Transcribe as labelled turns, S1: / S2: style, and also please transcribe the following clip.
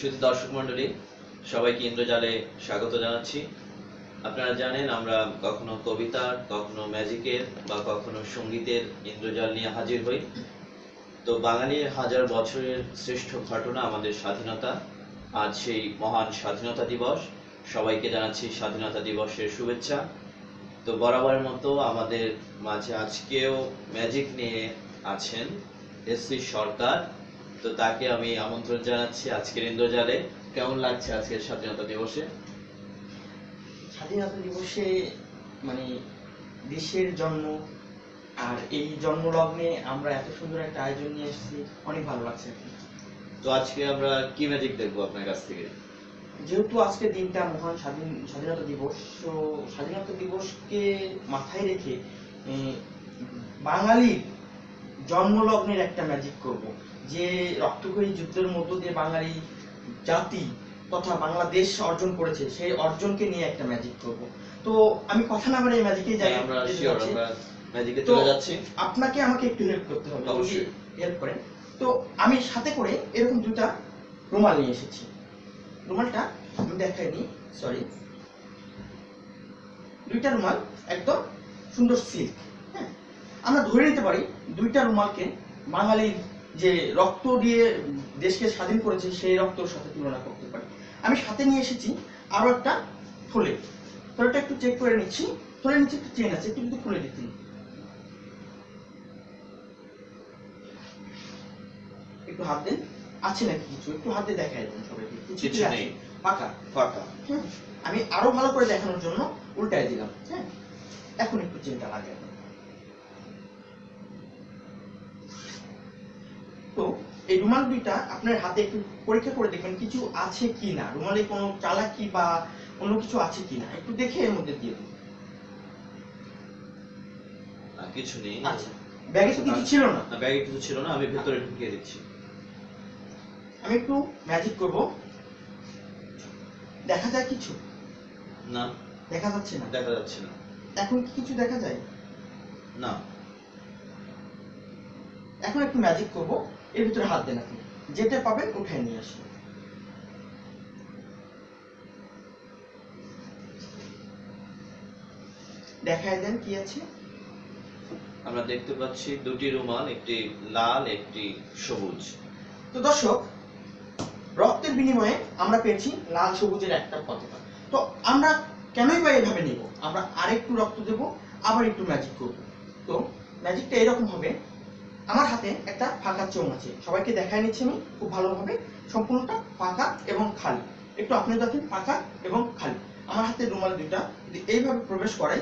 S1: শুধু দর্শক মণ্ডলী, সবাইকে ইন্দ্রজালে স্বাগত জানাচ্ছি। আপনারা জানেন আমরা কখনো কবিতার, কখনো ম্যাজিকের বা কখনো সঙ্গীতের ইন্দ্রজাল নিয়ে হাজির হই। তো বাঙালির হাজার বছরের শ্রেষ্ঠ ঘটনা আমাদের স্বাধীনতা। আজ সেই মহান স্বাধীনতা দিবস। সবাইকে জানাচ্ছি স্বাধীনতা দিবসের শুভেচ্ছা। তো বরাবরের মতো আমাদের মাঝে আজকেও ম্যাজিক নিয়ে আছেন এসসি সরকার। তো তাকে আমি আমন্ত্রণ জানাচ্ছি আজকের ইন্দ্রজালে। কেমন লাগছে আজকের স্বাধীনতা দিবসে?
S2: স্বাধীনতা দিবসে মানে দেশের জন্ম আর এই জন্মলগ্নে আমরা এত সুন্দর একটা আয়োজন নিয়ে এসেছি অনেক ভালো লাগছে
S1: তো আজকে আমরা কি ম্যাজিক দেখব আপনার কাছ থেকে?
S2: যেহেতু আজকের দিনটা মহান স্বাধীন স্বাধীনতা দিবস তো স্বাধীনতা দিবসকে মাথায় রেখে বাঙালির জন্মলগ্নের একটা ম্যাজিক করব। যে রক্তক্ষয়ী যুদ্ধের মধ্য দিয়ে বাঙালি জাতি তথা বাংলাদেশ অর্জন করেছে সেই অর্জনকে নিয়ে একটা ম্যাজিক করব। তো আমি কথা না বলে এই ম্যাজিকে যাই
S1: আমরা ম্যাজিকে চলে যাচ্ছি।
S2: আপনাকে আমাকে একটু হেল্প করতে হবে
S1: অবশ্যই।
S2: হেল্প করেন। তো আমি সাথে করে এরকম দুটা রুমাল নিয়ে এসেছি। রুমালটা আমি দেখাই দিই সরি দুইটা রুমাল একদম সুন্দর সিল্ক হ্যাঁ। আমরা ধরে নিতে পারি দুইটা রুমালকে বাঙালির যে রক্ত দিয়ে দেশকে স্বাধীন করেছে সেই রক্তর সাথে তুলনা করতে পারি। আমি সাথে নিয়ে এসেছি আরও একটা থলে। থলেটা একটু চেক করে নিচ্ছি। থলের নিচে একটু চেন আছে একটু যদি খুলে দিচ্ছি। একটু হাত দেন। আছে নাকি কিছু? একটু হাত দেখাই দেন সবাইকে। কিছু
S1: কিছু নেই।
S2: ফাঁকা?
S1: ফাঁকা।
S2: আমি আরও ভালো করে দেখানোর জন্য উল্টায় দিলাম। হ্যাঁ। এখন একটু চিন্তা লাগে তো এই রুমাল দুইটা আপনার হাতে একটু পরীক্ষা করে দেখবেন কিছু আছে কি না রুমালে কোনো চালাকি বা অন্য কিছু আছে কি না একটু দেখে এর মধ্যে দিয়ে দিন।
S1: কিছু নেই।
S2: আচ্ছা। ব্যাগে তো কিছু ছিল না।
S1: না ব্যাগে কিছু ছিল না আমি ভেতরে ঢুকিয়ে দিচ্ছি।
S2: আমি একটু ম্যাজিক করব। দেখা যায় কিছু?
S1: না।
S2: দেখা যাচ্ছে না।
S1: দেখা যাচ্ছে না।
S2: এখন কি কিছু দেখা যায়?
S1: না।
S2: এখন একটু ম্যাজিক করব। এর ভিতরে হাত দেন আপনি। যেটা পাবেন উঠায় নিয়ে আসুন। দেখায় দেন কি আছে।
S1: আমরা দেখতে পাচ্ছি দুটি রুমাল একটি লাল একটি সবুজ।
S2: তো দর্শক রক্তের বিনিময়ে আমরা পেয়েছি লাল সবুজের একটা পতাকা। তো আমরা কেনই বা এভাবে নিব? আমরা আরেকটু রক্ত দেব আবার একটু ম্যাজিক করব। তো ম্যাজিকটা এরকম হবে আমার হাতে একটা ফাঁকা চোঙ আছে। সবাইকে দেখায় নিচ্ছি আমি খুব ভালোভাবে। সম্পূর্ণটা ফাঁকা এবং খালি। একটু আপনি দেখেন, ফাঁকা এবং খালি। আমার হাতে রুমাল দুইটা। যদি এইভাবে প্রবেশ করাই